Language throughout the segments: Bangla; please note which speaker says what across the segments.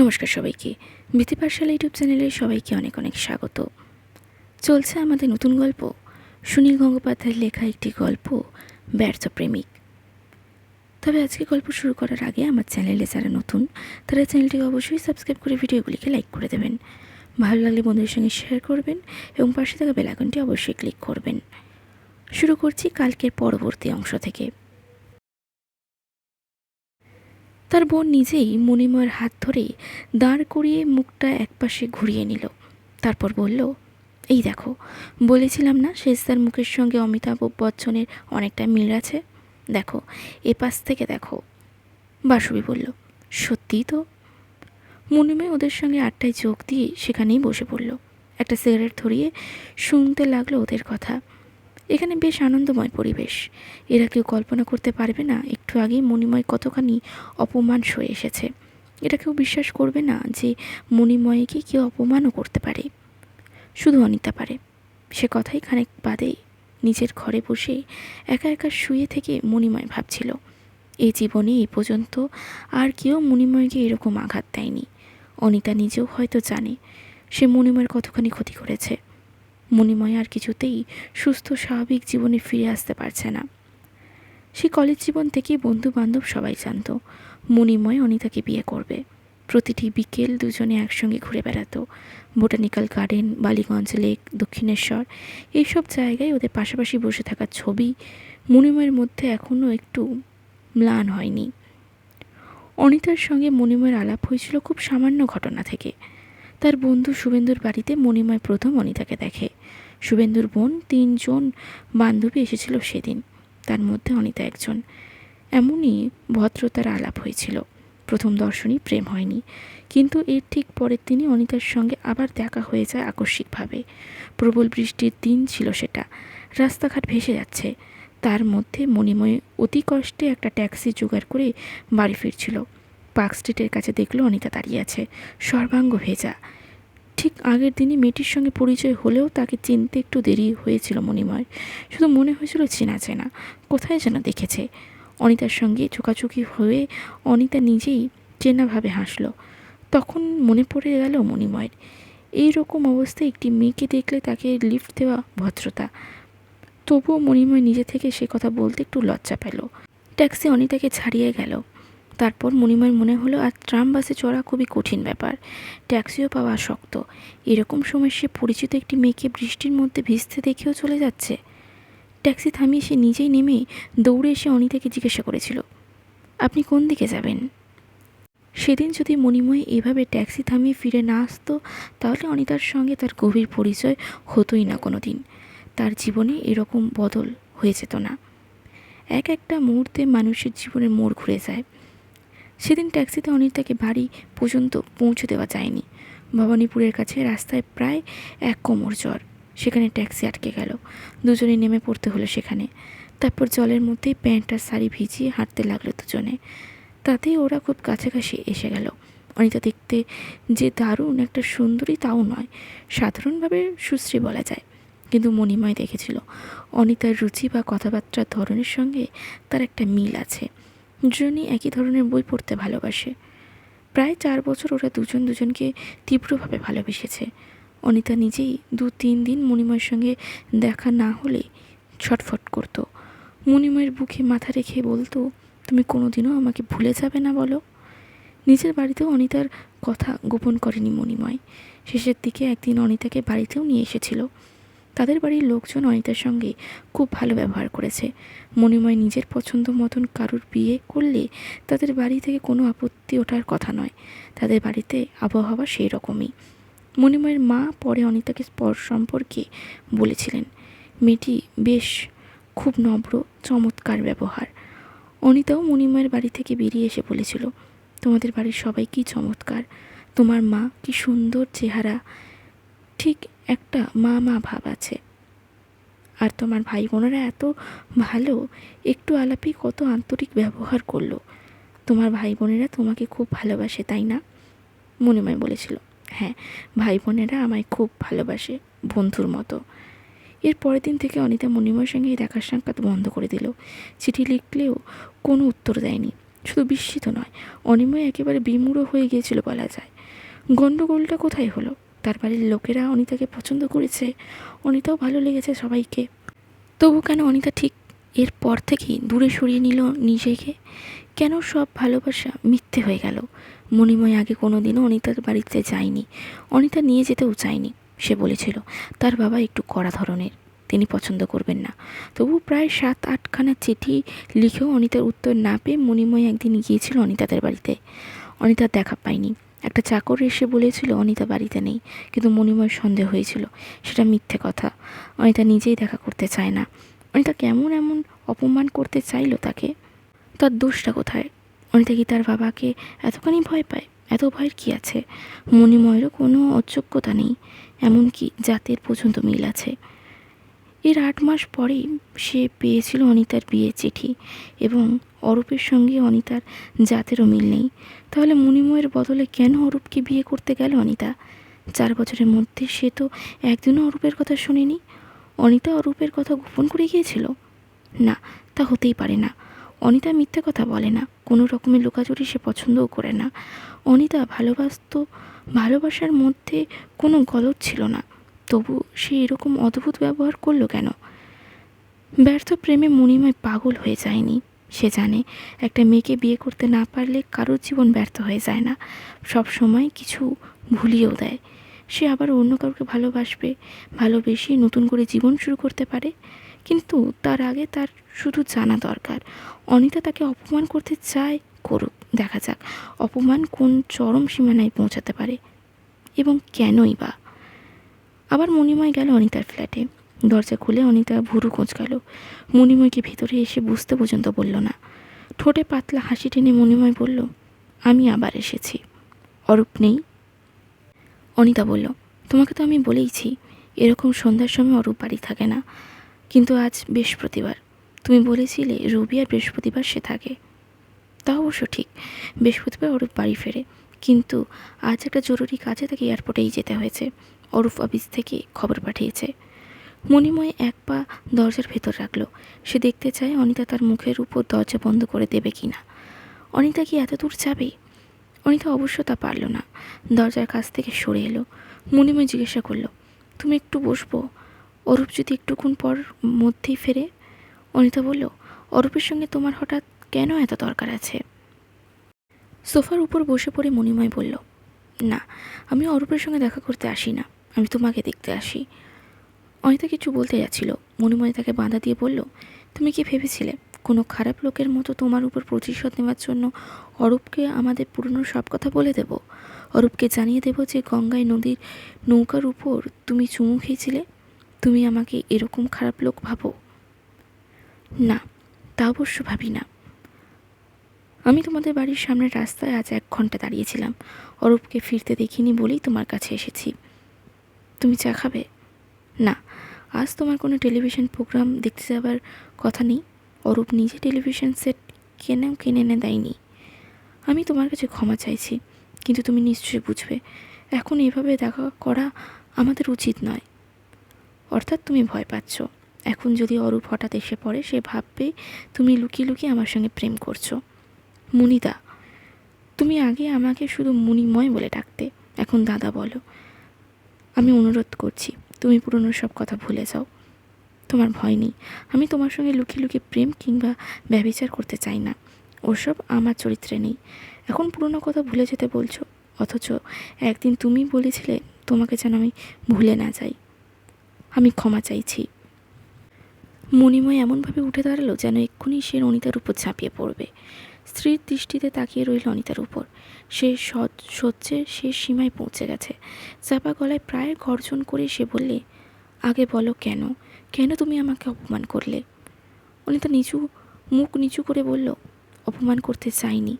Speaker 1: নমস্কার সবাইকে। বৃত্তি পাঠশালা ইউটিউব চ্যানেলে সবাইকে অনেক অনেক স্বাগত। চলছে আমাদের নতুন গল্প, সুনীল গঙ্গোপাধ্যায়ের লেখা একটি গল্প, ব্যর্থ প্রেমিক। তবে আজকে গল্প শুরু করার আগে আমার চ্যানেলে যারা নতুন, তারা চ্যানেলটিকে অবশ্যই সাবস্ক্রাইব করে ভিডিওগুলিকে লাইক করে দেবেন। ভালো লাগলে বন্ধুদের সঙ্গে শেয়ার করবেন এবং পাশে থাকা বেলাকনটি অবশ্যই ক্লিক করবেন। শুরু করছি কালকের পরবর্তী অংশ থেকে। তার বোন নিজেই মণিময়ের হাত ধরে দাঁড় করিয়ে মুখটা একপাশে ঘুরিয়ে নিল। তারপর বলল, এই দেখো, বলেছিলাম না শেষদার মুখের সঙ্গে অমিতাভ বচ্চনের অনেকটা মিল আছে? দেখো এ পাশ থেকে দেখো। বাসবি বলল, সত্যিই তো? মণিময় ওদের সঙ্গে আটটায় যোগ দিয়ে সেখানেই বসে পড়ল। একটা সিগারেট ধরিয়ে শুনতে লাগল ওদের কথা। এখানে বেশ আনন্দময় পরিবেশ। এরা কেউ কল্পনা করতে পারবে না, একটু আগেই মণিময় কতখানি অপমান সয়ে এসেছে। এটা কেউ বিশ্বাস করবে না যে মণিময়কে কেউ অপমানও করতে পারে। শুধু অনিতা পারে। সে কথাই খানিক বাদেই নিজের ঘরে বসে একা একা শুয়ে থেকে মণিময় ভাবছিল এই জীবনে এ পর্যন্ত আর কেউ মণিময়কে এরকম আঘাত দেয়নি। অনিতা নিজেও হয়তো জানে, সে মণিময়ের কতখানি ক্ষতি করেছে। মণিময় আর কিছুতেই সুস্থ, স্বাভাবিক জীবনে ফিরে আসতে পারছে না। সে কলেজ জীবন থেকেই বন্ধু বান্ধব সবাই জানত, মণিময় অনিতাকে বিয়ে করবে। প্রতিটি বিকেল দুজনে একসঙ্গে ঘুরে বেড়াতো। Botanical garden, Ballygunge lake, Dakshineswar, এইসব জায়গায় ওদের পাশাপাশি বসে থাকা ছবি মণিময়ের মধ্যে এখনও একটু ম্লান হয়নি। অনিতার সঙ্গে মণিময়ের আলাপ হয়েছিল খুব সামান্য ঘটনা থেকে। তার বন্ধু শুভেন্দুর বাড়িতে মণিময় প্রথম অনিতাকে দেখে। শুভেন্দুর বোন তিনজন বান্ধবী এসেছিল সেদিন। তার মধ্যে অনিতা একজন। এমনই ভদ্রতার আলাপ হয়েছিল। প্রথম দর্শনই প্রেম হয়নি। কিন্তু এর ঠিক পরের দিনই অনিতার সঙ্গে আবার দেখা হয়ে যায় আকস্মিকভাবে। প্রবল বৃষ্টির দিন ছিল সেটা। রাস্তাঘাট ভেসে যাচ্ছে। তার মধ্যে মণিময় অতি কষ্টে একটা ট্যাক্সি জোগাড় করে বাড়ি ফিরছিল। পার্ক স্ট্রিটের কাছে দেখল অনিতা দাঁড়িয়ে আছে, সর্বাঙ্গ ভেজা। ঠিক আগের দিনই মেয়েটির সঙ্গে পরিচয় হলেও তাকে চিনতে একটু দেরি হয়েছিল মণিময়। শুধু মনে হয়েছিল চেনা চেনা, কোথায় যেন দেখেছে। অনিতার সঙ্গে চোকাচুকি হয়ে অনিতা নিজেই চেনাভাবে হাসল। তখন মনে পড়ে গেল মণিময়ের এই রকম অবস্থায় একটি মেয়েকে দেখলে তাকে লিফট দেওয়া ভদ্রতা। তবুও মণিময় নিজে থেকে সে কথা বলতে একটু লজ্জা পেল। ট্যাক্সি অনিতাকে ছাড়িয়ে গেল। তারপর মণিময়ের মনে হলো, আর ট্রাম বাসে চড়া খুবই কঠিন ব্যাপার। ট্যাক্সিও পাওয়া শক্ত এরকম সময় সে পরিচিত একটি মেয়েকে বৃষ্টির মধ্যে ভিজতে দেখেও চলে যাচ্ছে। ট্যাক্সি থামিয়ে সে নিজেই নেমে দৌড়ে এসে অনিতাকে জিজ্ঞাসা করেছিল, আপনি কোন দিকে যাবেন? সেদিন যদি মণিময় এভাবে ট্যাক্সি থামিয়ে ফিরে না আসতো, তাহলে অনিতার সঙ্গে তার গভীর পরিচয় হতোই না কোনো দিন তার জীবনে এরকম বদল হয়ে যেত না। এক একটা মুহূর্তে মানুষের জীবনের মোড় ঘুরে যায়। সেদিন ট্যাক্সিতে অনিতাকে বাড়ি পর্যন্ত পৌঁছে দেওয়া যায়নি। ভবানীপুরের কাছে রাস্তায় প্রায় এক কোমর জ্বর সেখানে ট্যাক্সি আটকে গেল। দুজনে নেমে পড়তে হলো সেখানে। তারপর জলের মধ্যেই প্যান্ট আর শাড়ি ভিজিয়ে হাঁটতে লাগল দুজনে। তাতেই ওরা খুব কাছাকাছি এসে গেল। অনিতা দেখতে যে দারুণ একটা সুন্দরী তাও নয়, সাধারণভাবে সুশ্রী বলা যায়। কিন্তু মণিময় দেখেছিল, অনিতার রুচি বা কথাবার্তার ধরনের সঙ্গে তার একটা মিল আছে। দুজনই একই ধরনের বই পড়তে ভালোবাসে। প্রায় চার বছর ওরা দুজন দুজনকে তীব্রভাবে ভালোবেসেছে। অনিতা নিজেই দু তিন দিন মণিময়ের সঙ্গে দেখা না হলে ছটফট করতো। মণিময়ের বুকে মাথা রেখে বলতো, তুমি কোনোদিনও আমাকে ভুলে যাবে না বলো। নিজের বাড়িতেও অনিতার কথা গোপন করেনি মণিময় শেষের দিকে একদিন অনিতাকে বাড়িতেও নিয়ে এসেছিল। তাদের বাড়ির লোকজন অনিতার সঙ্গে খুব ভালো ব্যবহার করেছে। মণিময় নিজের পছন্দ মতন কারুর বিয়ে করলে তাদের বাড়ি থেকে কোনো আপত্তি ওঠার কথা নয়। তাদের বাড়িতে আবহাওয়া সেই রকমই মণিময়ের মা পরে অনিতাকে স্পর সম্পর্কে বলেছিলেন। মেয়েটি বেশ খুব নম্র, চমৎকার ব্যবহার। অনিতাও মণিময়ের বাড়ি থেকে বেরিয়ে এসে বলেছিল, তোমাদের বাড়ির সবাই কি চমৎকার? তোমার মা কি সুন্দর চেহারা? ঠিক একটা মা মা ভাব আছে। আর তোমার ভাই বোনেরা এত ভালো, একটু আলাপি কত আন্তরিক ব্যবহার করল। তোমার ভাই বোনেরা তোমাকে খুব ভালোবাসে, তাই না? মণিময় বলেছিল। হ্যাঁ ভাই বোনেরা আমায় খুব ভালোবাসে, বন্ধুর মতো। এর পরের দিন থেকে অনিতা মণিময়ের সঙ্গে দেখার সাক্ষাৎ বন্ধ করে দিল। চিঠি লিখলেও কোনো উত্তর দেয়নি। শুধু বিস্মিত নয়, অনিময় একেবারে বিমূঢ় হয়ে গিয়েছিল বলা যায়। গণ্ডগোলটা কোথায় হলো? তার বাড়ির লোকেরা অনিতাকে পছন্দ করেছে। অনিতাও ভালো লেগেছে সবাইকে। তবু কেন অনিতা ঠিক এর পর থেকেই দূরে সরিয়ে নিল নিজেকে? কেন সব ভালোবাসা মিথ্যে হয়ে গেল? মণিময় আগে কোনো দিনও অনিতার বাড়িতে যায়নি। অনিতা নিয়ে যেতেও চায়নি, সে বলেছিল। তার বাবা একটু কড়া ধরনের, তিনি পছন্দ করবেন না। তবু প্রায় সাত আটখানা চিঠি লিখেও অনিতার উত্তর না পেয়ে মণিময় একদিন গিয়েছিল অনিতাদের বাড়িতে। অনিতার দেখা পায়নি। একটা চাকর এসে বলেছিল, অনিতা বাড়িতে নেই। কিন্তু মণিময় সন্দেহ হয়েছিল, সেটা মিথ্যে কথা। অনিতা নিজেই দেখা করতে চায় না। অনিতা কেমন এমন অপমান করতে চাইলো তাকে? তার দোষটা কোথায়? অনিতা কি তার বাবাকে এতখানি ভয় পায়? এত ভয়ের কি আছে? মণিময়েরও কোনো অযোগ্যতা নেই। এমনকি জাতের পর্যন্ত মিল আছে। এর আট মাস পরেই সে পেয়েছিল অনিতার বিয়ের চিঠি এবং অরূপের সঙ্গে অনিতার জাতেরও মিল নেই। তাহলে মণিময়ের বদলে কেন অরূপকে বিয়ে করতে গেল অনিতা? চার বছরের মধ্যে সে তো একদিনও অরূপের কথা শোনেনি। অনিতা অরূপের কথা গোপন করে গিয়েছিল? না, তা হতেই পারে না। অনিতা মিথ্যে কথা বলে না, কোনো রকমের লুকাচুরি সে পছন্দও করে না। অনিতা ভালোবাসত, ভালোবাসার মধ্যে কোনো গলদ ছিল না। তবু সে এরকম অদ্ভুত ব্যবহার করল কেন? ব্যর্থ প্রেমে মণিময় পাগল হয়ে যায়নি। সে জানে একটা মেয়েকে বিয়ে করতে না পারলে কারোর জীবন ব্যর্থ হয়ে যায় না। সব সময় কিছু ভুলিয়েও দেয়। সে আবার অন্য কাউকে ভালোবাসবে, ভালোবেসে নতুন করে জীবন শুরু করতে পারে? কিন্তু তার আগে তার শুধু জানা দরকার। অনিতা তাকে অপমান করতে চায়, করুক, দেখা যাক। অপমান কোন চরম সীমানায় পৌঁছাতে পারে। এবং কেনই বা? আবার মণিময় গেল অনিতার ফ্ল্যাটে। দরজা খুলে অনিতা ভুরু কোঁচকালো। মণিময়কে ভেতরে এসে বুঝতে পর্যন্ত বলল না। ঠোঁটে পাতলা হাসি টেনে মণিময় বলল, আমি আবার এসেছি। অরূপ নেই? অনিতা বলল, তোমাকে তো আমি বলেইছি, এরকম সন্ধ্যার সময় অরূপ বাড়ি থাকে না। কিন্তু আজ বৃহস্পতিবার। তুমি বলেছিলে রবি আর বৃহস্পতিবার সে থাকে। তা অবশ্য ঠিক, বৃহস্পতিবার অরূপ বাড়ি ফেরে। কিন্তু আজ একটা জরুরি কাজে তাকে এয়ারপোর্টেই যেতে হয়েছে। অরূপ অফিস থেকে খবর পাঠিয়েছে। মণিময় এক পা দরজার ভেতর রাখল। সে দেখতে চায় অনিতা তার মুখের উপর দরজা বন্ধ করে দেবে কি না অনিতা কি এত দূর যাবে? অনিতা অবশ্য তা পারল না। দরজার কাছ থেকে সরে এলো। মণিময় জিজ্ঞাসা করল, তুমি একটু বসবো? অরূপ যদি একটুক্ষণ পর মধ্যেই ফেরে? অনিতা বলল অরূপের সঙ্গে তোমার হঠাৎ কেন এত দরকার আছে? সোফার উপর বসে পড়ে মণিময় বলল, না, আমি অরূপের সঙ্গে দেখা করতে আসি না। আমি তোমাকে দেখতে আসি। অনিতা কিছু বলতে যাচ্ছিল। মনে মনে তাকে বাঁধা দিয়ে বলল, তুমি কি ভেবেছিলে কোনো খারাপ লোকের মতো তোমার উপর প্রতিশোধ নেওয়ার জন্য অরূপকে আমাদের পুরনো সব কথা বলে দেব? অরূপকে জানিয়ে দেব যে গঙ্গায় নদীর নৌকার উপর তুমি চুমু খেয়েছিলে? তুমি আমাকে এরকম খারাপ লোক ভাবো? না, তা অবশ্য ভাবি না। আমি তোমাদের বাড়ির সামনে রাস্তায় আজ এক ঘণ্টা দাঁড়িয়েছিলাম। অরূপকে ফিরতে দেখিনি বলেই তোমার কাছে এসেছি। তুমি চা খাবে? না, আজ তোমার কোনো টেলিভিশন প্রোগ্রাম দেখতে যাবার কথা নেই। অরূপ নিজে টেলিভিশন সেট কেনেও কিনে এনে দেয়নি। আমি তোমার কাছে ক্ষমা চাইছি, কিন্তু তুমি নিশ্চয়ই বুঝবে, এখন এভাবে দেখা করা আমাদের উচিত নয়। অর্থাৎ তুমি ভয় পাচ্ছ। এখন যদি অরূপ হঠাৎ এসে পড়ে, সে ভাববে তুমি লুকিয়ে লুকিয়ে আমার সঙ্গে প্রেম করছ। মুনিদা, তুমি আগে আমাকে শুধু মুনিময় বলে ডাকতে, এখন দাদা বলো। আমি অনুরোধ করছি, তুমি পুরনো সব কথা ভুলে যাও। তোমার ভয় নেই। আমি তোমার সঙ্গে লুকিয়ে লুকিয়ে প্রেম কিংবা ব্যবিচার করতে চাই না। ওসব আমার চরিত্রে নেই। এখন পুরনো কথা ভুলে যেতে বলছো? অথচ একদিন তুমি বলেছিলে তোমাকে যেন আমি ভুলে না যাই। আমি ক্ষমা চাইছি। মণিময় এমনভাবে উঠে দাঁড়াল যেন এক্ষুনি সে অনিতার উপর ঝাঁপিয়ে পড়বে। স্ত্রীর দৃষ্টিতে তাকিয়ে রইল অনিতার উপর। সে সহ্যের শেষ সীমায় পৌঁছে গেছে। চাপা গলায় প্রায় গর্জন করে সে বললে, আগে বলো কেন? কেন তুমি আমাকে অপমান করলে? অনিতা নিচু, মুখ নিচু করে বলল, অপমান করতে চাইনি।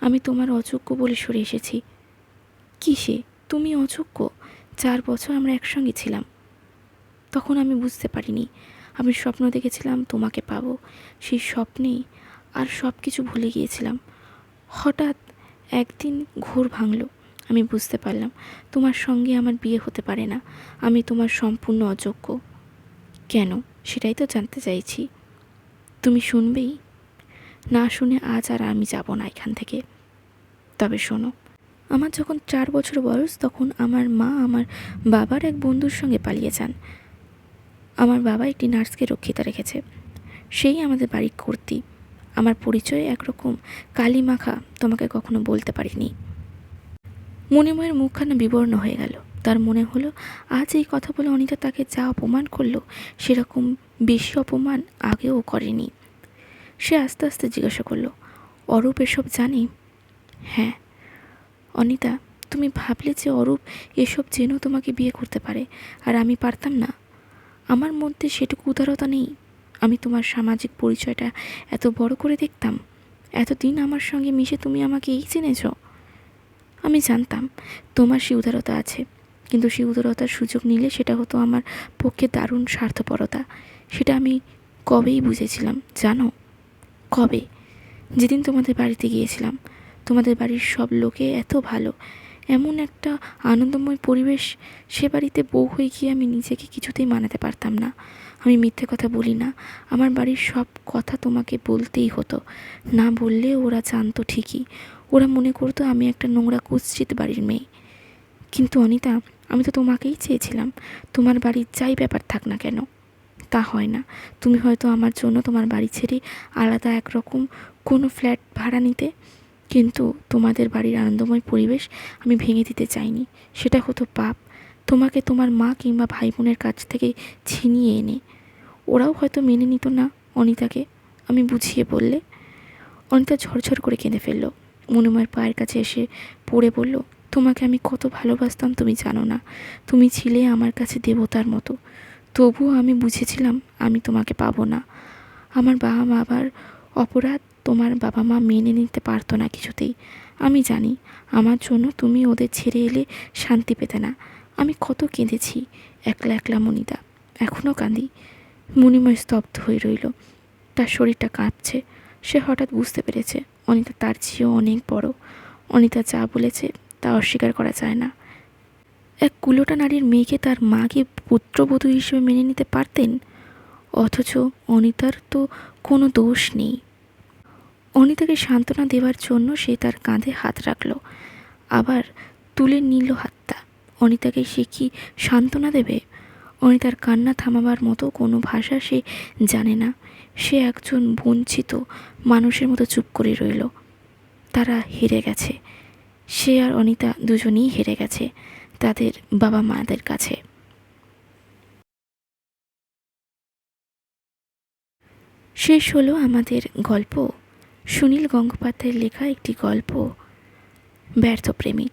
Speaker 1: আমি তোমার অযোগ্য বলে সরে এসেছি। কিসে তুমি অযোগ্য? চার বছর আমরা একসঙ্গে ছিলাম। তখন আমি বুঝতে পারিনি। আমি স্বপ্ন দেখেছিলাম তোমাকে পাবো। সেই স্বপ্নেই আর সব কিছু ভুলে গিয়েছিলাম। হঠাৎ একদিন ঘোর ভাঙলো, আমি বুঝতে পারলাম, তোমার সঙ্গে আমার বিয়ে হতে পারে না, আমি তোমার সম্পূর্ণ অযোগ্য। কেন? সেটাই তো জানতে চাইছি। তুমি শুনবেই। না শুনে আজ আর আমি যাব না এখান থেকে। তবে শোনো, আমার যখন চার বছর বয়স, তখন আমার মা আমার বাবার এক বন্ধুর সঙ্গে পালিয়ে যান। আমার বাবা একটি নার্সকে রক্ষিতা রেখেছে। সেই আমাদের বাড়ির কর্তি আমার পরিচয় একরকম কালি মাখা তোমাকে কখনো বলতে পারিনি। মণিময়ের মুখখানা বিবর্ণ হয়ে গেল। তার মনে হলো, আজ এই কথা বলে অনিতা তাকে যা অপমান করল, সেরকম বেশি অপমান আগেও করেনি। সে আস্তে আস্তে জিজ্ঞাসা করল, অরূপ এসব জানি? হ্যাঁ। অনিতা, তুমি ভাবলে যে অরূপ এসব জেনেও তোমাকে বিয়ে করতে পারে, আর আমি পারতাম না। আমার মধ্যে সেটুকু উদারতা নেই। আমি তোমার সামাজিক পরিচয়টা এত বড় করে দেখতাম। এতদিন আমার সঙ্গে মিশে তুমি আমাকে এই চিনেছ? আমি জানতাম তোমার সেই উদারতা আছে, কিন্তু সেই উদারতার সুযোগ নিলে সেটা হতো আমার পক্ষে দারুণ স্বার্থপরতা। সেটা আমি কবেই বুঝেছিলাম, জানো? কবে? যেদিন তোমাদের বাড়িতে গিয়েছিলাম। তোমাদের বাড়ির সব লোকে এত ভালো। এমন একটা আনন্দময় পরিবেশ সে বাড়িতে বউ হয়ে গিয়ে আমি নিজেকে কিছুতেই মানাতে পারতাম না। আমি মিথ্যে কথা বলি না। আমার বাড়ির সব কথা তোমাকে বলতেই হতো। না বললে ওরা জানতো ঠিকই। ওরা মনে করতো আমি একটা নোংরা কুৎসিত বাড়ির মেয়ে। কিন্তু অনিতা, আমি তো তোমাকেই চেয়েছিলাম। তোমার বাড়ির যাই ব্যাপার থাক না কেন, তা হয় না। তুমি হয়তো আমার জন্য তোমার বাড়ি ছেড়ে আলাদা একরকম কোনো ফ্ল্যাট ভাড়া নিতে। কিন্তু তোমাদের বাড়ির আনন্দময় পরিবেশ আমি ভেঙে দিতে চাইনি। সেটা হতো পাপ। তোমাকে তোমার মা কিংবা ভাই বোনের কাছ থেকে ছিনিয়ে এনে ওরাও হয়তো মেনে নিত না অনিতাকে। আমি বুঝিয়ে বললে, অনিতা ঝরঝর করে কেঁদে ফেলল। মনুমায়ের পায়ের কাছে এসে পড়ে বলল, তোমাকে আমি কত ভালোবাসতাম, তুমি জানো না। তুমি ছিলে আমার কাছে দেবতার মতো। তবুও আমি বুঝেছিলাম আমি তোমাকে পাবো না। আমার বাবা মাবার অপরাধ তোমার বাবা মা মেনে নিতে পারতো না কিছুতেই। আমি জানি, আমার জন্য তুমি ওদের ছেড়ে এলে শান্তি পেতে না। আমি কত কেঁদেছি, একলা একলা মনিদা এখনও কাঁদি। মণিময় স্তব্ধ হয়ে রইল। তার শরীরটা কাঁপছে। সে হঠাৎ বুঝতে পেরেছে, অনিতা তার চেয়েও অনেক বড়। অনিতা যা বলেছে তা অস্বীকার করা যায় না। এক কুলোটা নারীর মেয়েকে তার মাকে পুত্রবধূ হিসেবে মেনে নিতে পারতেন? অথচ অনিতার তো কোনো দোষ নেই। অনিতাকে সান্ত্বনা দেওয়ার জন্য সে তার কাঁধে হাত রাখল। আবার তুলে নিল হাতটা। অনিতাকে সে কি সান্ত্বনা দেবে? অনিতার কান্না থামাবার মতো কোনো ভাষা সে জানে না। সে একজন বঞ্চিত মানুষের মতো চুপ করে রইল। তারা হেরে গেছে। সে আর অনিতা দুজনেই হেরে গেছে তাদের বাবা মাদের কাছে। শেষ হলো আমাদের গল্প। সুনীল গঙ্গোপাধ্যায়ের লেখা একটি গল্প। ব্যর্থ প্রেমিক